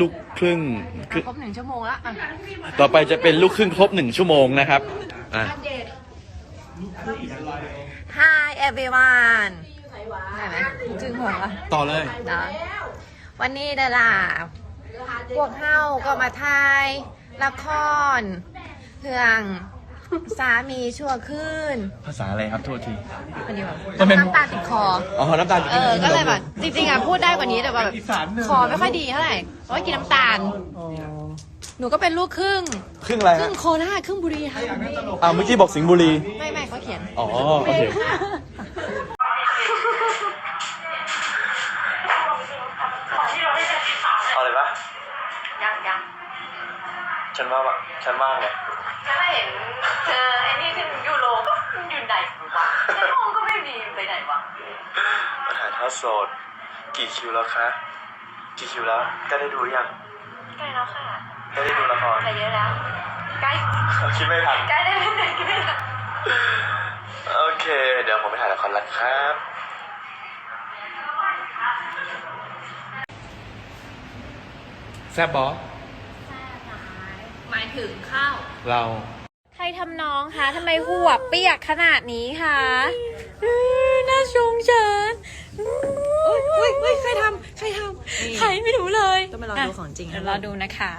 ลูกครึ่งครึ่ง ครบหนึ่งชั่วโมงแล้วอะต่อไปจะเป็นลูกครึ่งครบหนึ่งชั่วโมงนะครับอะ Hi everyone ได้ไหมจึงหัวละต่อเลย เนาะวันนี้เดอล่ะพวกเฮาก็มาทายละครเรื่อง สามีชั่วคืนภาษาอะไรครับโทษทีมันดีแบบมันเป็น น้ำตาติดคอ อ๋อ น้ำตาลเออ ก็เลยแบบจริงๆอะพูดได้กว่านี้แต่แบบคอไม่ค่อยดีเท่าไหร่เพราะว่ากินน้ำตาล หนูก็เป็นลูกครึ่ง ครึ่งอะไรครึ่ฮะงโคราชครึ่งบุรีค่ะอ่าเมื่อกี้บอกสิงห์บุรี ไม่ไม่เขาเขียน อ๋อ โอเค เอาเลยปะยังยังฉันว่าแบบฉันว่างไง ฉันเห็นเธอไอ้นี่ขึ้นยูโรก็อยู่ไหนวะในห้องก็ไม่มีไปไหนวะมาถ่ายทอดสดกี่คิวแล้วคะ กี่คิวแล้วใกล้ได้ดูหรือยังใกล้แล้วค่ะใกล้ได้ดูละครใกล้เยอะแล้วใกล้คิดไม่ทันใกล้ได้ไม่ได้ใกล้แล้วโอเค เดี๋ยวผมไปถ่ายละครแล้วครับแซบบอสห มายถึงข้าว เราใครทำน้องคะทำไมหัวเปียกขนาดนี้คะน่าชงเชิญเฮ้ยเฮ้ยใครทำใครทำใครไม่รู้เลยต้องไปรอดูของจริงเดี๋ยวรอดูนะคะ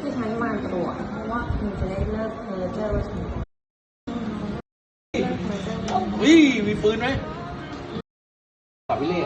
ที่ฉันมาตรวจเพราะว่าคุณจะได้เลิกเพอเจอร์วิ มีปืนไหมปาวิเล่